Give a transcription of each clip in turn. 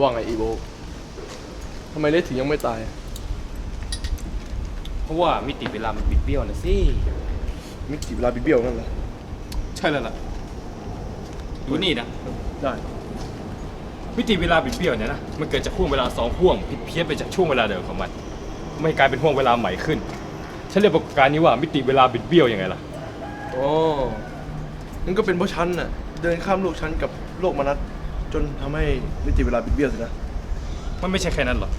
ว่าไงอีโบทำไมเลสถึงยังไม่ตายอะเพราะว่ามิติเวลามันบิดเบี้ยวนะสิ มิติเวลาบิดเบี้ยวนั่นเหรอใช่แล้วล่ะดูนี่นะ ได้ มิติเวลาบิดเบี้ยวเนี่ยนะ มันเกิดจากห่วงเวลาสองห่วงผิดเพี้ยนไปจากช่วงเวลาเดิมของมัน ไม่กลายเป็นห่วงเวลาใหม่ขึ้น ฉันเรียกปรากฏการณ์นี้ว่ามิติเวลาบิดเบี้ยวยังไงล่ะอ๋อนั่นก็เป็นเพราะฉันน่ะ เดินข้ามโลกฉันกับโลกมนุษย์ จนทำให้มิติเวลาบิดเบี้ยวสินะ มันไม่ใช่แค่นั้นหรอก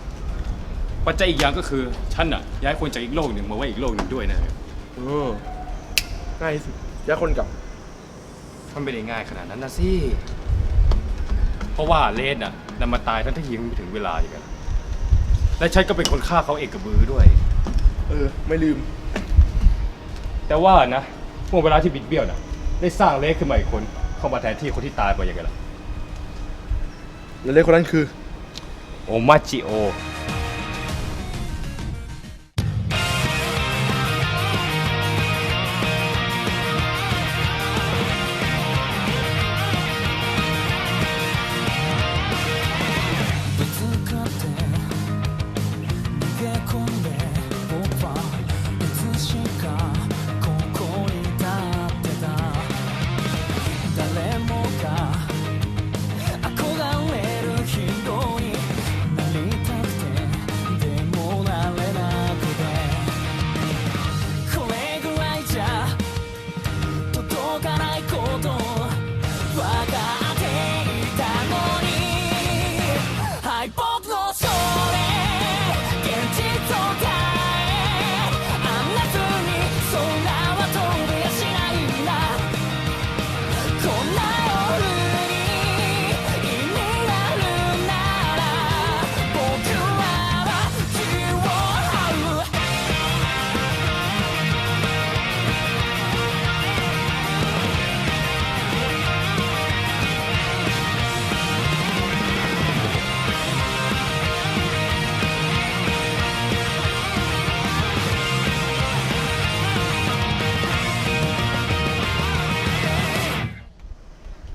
ปัจจัยอีกอย่างก็คือฉันน่ะย้ายคนจากอีกโลกหนึ่งมาไว้อีกโลกหนึ่งด้วยนะเออง่ายที่สุดย้ายคนกลับ มันไม่ได้ง่ายขนาดนั้นนะสิ เพราะว่าเลนน่ะนำมาตายทั้งที่ยังไม่ถึงเวลาอย่างนั้นและฉันก็เป็นคนฆ่าเขาเองกับมือด้วย เออ ไม่ลืม แต่ว่านะห่วงเวลาที่บิดเบี้ยวน่ะ ได้สร้างเลสขึ้นมาอีกคน เข้ามาแทนที่คนที่ตายไปอย่างไงล่ะ และเลสคนนั้นคือ โอมาจิโอ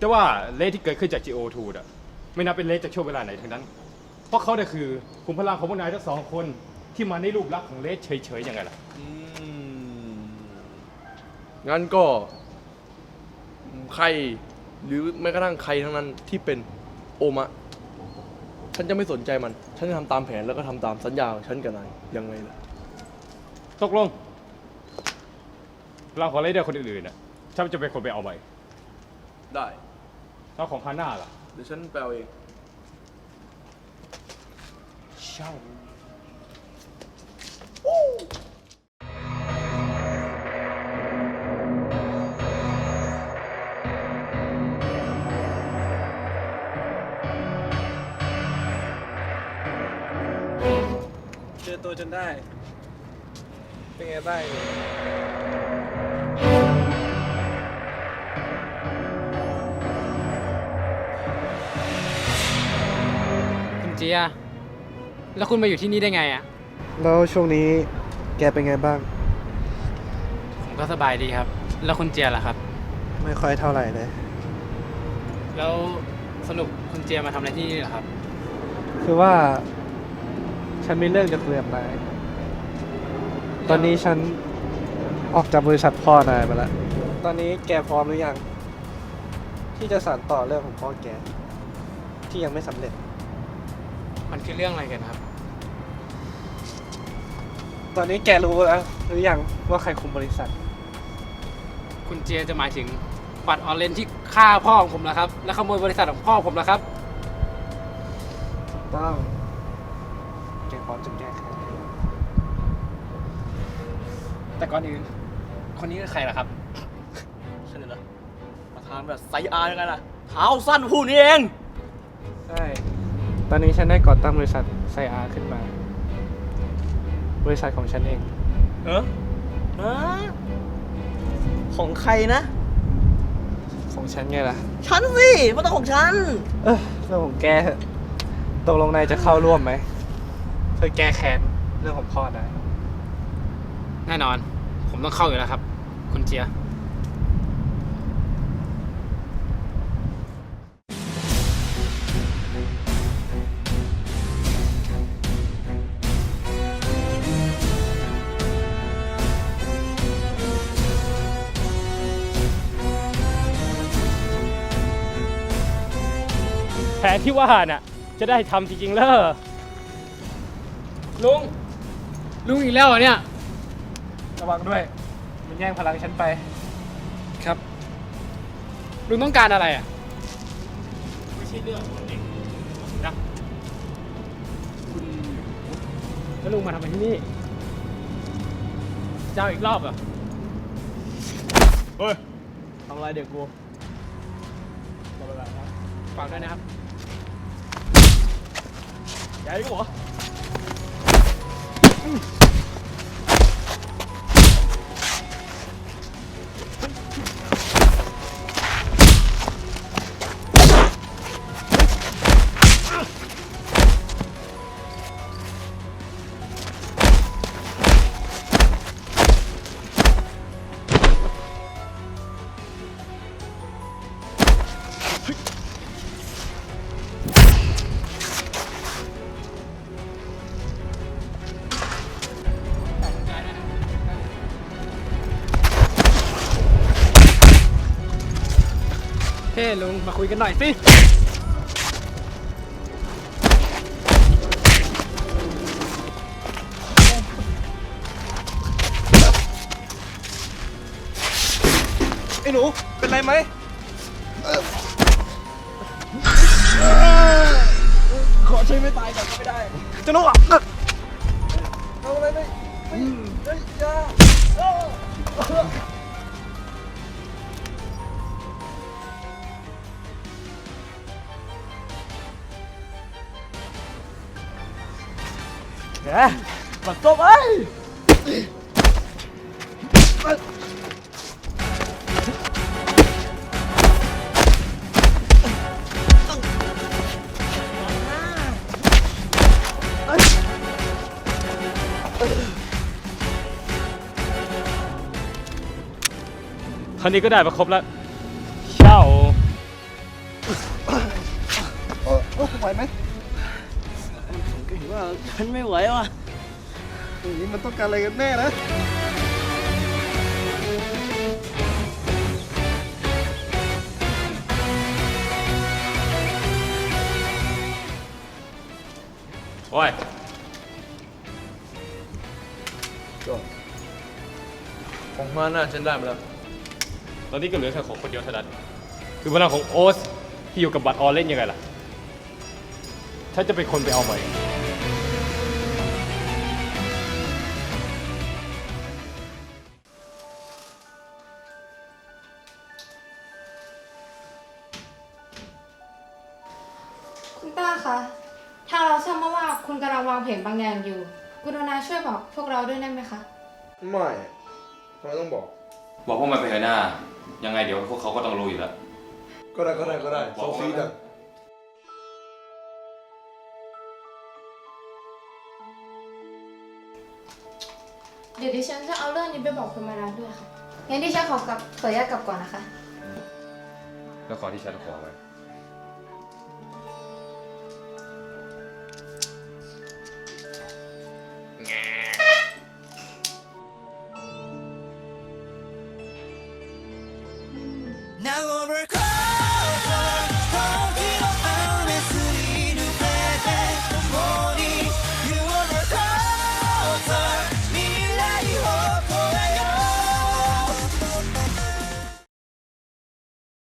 แต่ว่าเลสที่เกิดขึ้นจาก GO2 น่ะไม่นับเป็นเลสจากช่วงเวลาไหนทั้งนั้น เพราะเขาเนี่ยคือขุมพลังของพวกนายทั้งสองคนที่มาในรูปลักษณ์ของเลสเฉยๆยังไงล่ะอืมงั้นก็ใครหรือแม้กระทั่งใครทั้งนั้นที่เป็นโอมะ ฉันจะไม่สนใจมัน ฉันจะทำตามแผนแล้วก็ทำตามสัญญาของฉันกับนายยังไงล่ะ ตกลงพลังของเลสเดอร์คนอื่นๆน่ะฉันจะเป็นคนไปเอาไปได้ แล้วของฮาน่าล่ะ เดี๋ยวฉันแปลเองเช่าเจอตัวจนได้ เป็นไงบ้าง เจีย แล้วคุณมาอยู่ที่นี่ได้ไงอะ แล้วช่วงนี้แกเป็นไงบ้าง ผมก็สบายดีครับ แล้วคุณเจียล่ะครับ ไม่ค่อยเท่าไหร่เลย แล้วสรุปคุณเจียมาทำอะไรที่นี่เหรอครับ คือว่า ฉันมีเรื่องจะคุยกับนาย ตอนนี้ฉันออกจากบริษัทพ่อนายมาแล้ว ตอนนี้แกพร้อมหรือยัง ที่จะสานต่อเรื่องของพ่อแก ที่ยังไม่สำเร็จ มันคือเรื่องอะไรกันครับ ตอนนี้แกรู้แล้วหรือยังว่าใครคุมบริษัท คุณเจียจะหมายถึงปัดออเรนที่ฆ่าพ่อของผมแล้วครับ และขโมยบริษัทของพ่อผมแล้วครับ ต้องแกพร้อมจะแก้ไขหรือยังแต่ก่อนอื่น คนนี้คือใครล่ะครับฉันเนี่ยนะประธานแบบไซอาร์ยังไงล่ะเท้าสั้นผู้นี้เอง ใช่ ตอนนี้ฉันได้ก่อตั้งบริษัทไซอาร์ขึ้นมา บริษัทของฉันเอง เออฮะของใครนะ ของฉันไงล่ะ ฉันสิมันต้องของฉัน เออเรื่องของแกเถอะตกลงนายจะเข้าร่วมไหมเพื่อแก้แค้นเรื่องของพ่อนายแน่นอน ผมต้องเข้าอยู่แล้วครับ คุณเจีย ที่ว่าน่ะ จะได้ทำจริงๆแล้วลุง ลุงอีกแล้วเหรอเนี่ย ระวังด้วย มันแย่งพลังฉันไป ครับ ลุงต้องการอะไรอะ ไม่ใช่เรื่องของเด็กนะคุณแล้วลุงมาทำอะไรที่นี่เจ้าอีกรอบเหรอเฮ้ยทำอะไรเด็กกู ฝากด้วยนะครับ ใหญ่กูเลุงมาคุยกันหน่อยสิ ไอ้หนู เป็นไรไหมขอใช้ไม่ตายก่อนก็ไม่ได้จะนุกอะทำอะไรไม่ไม่เฮ้ยอยา แกบัดซบไอ้ยคราวนี้ก็ได้มาครบแล้วเช่าเออเออไหวไหม ก็เห็นว่าฉันไม่ไหวว่ะอย่างนี้มันต้องการอะไรกันแน่นะโอ้ยของมาน่าฉันได้มาแล้ว ตอนนี้ก็เหลือแค่ของคนเดียวเท่านั้น คือพลังของโอสที่อยู่กับบัตรออเล่นยังไงล่ะ ฉันจะเป็นคนไปเอามาเอง ว่าคุณกำลังวางแผนบางอย่างอยู่ กรุณาช่วยบอกพวกเราด้วยได้ไหมคะ ไม่ทำไมต้องบอก บอกพวกมันไปเถอะหน้า ยังไงเดี๋ยวพวกเขาก็ต้องรู้อยู่แล้ว ก็ได้ก็ได้ก็ได้โซฟีดังเดี๋ยวดิฉันจะเอาเรื่องนี้ไปบอกคุณมาดามด้วยค่ะ งั้นดิฉันขอกลับขออนุญาตกลับก่อนนะคะ แล้วขอที่ฉันขอไว้ Now we're closer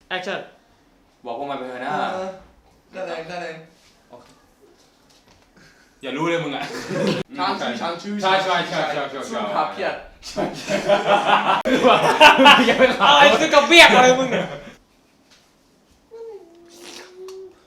แอคชั่น บอกพวกมันไปเถอะนะ เออได้แรงได้แรง อย่ารู้เลยมึงอะช้างชื่อช้างชื่อใช่ใช่ใช่ใช่ใช่สู้ขาเพียดยังไม่ขายอะไรคือกระเบียกอะไรมึงเนี่ย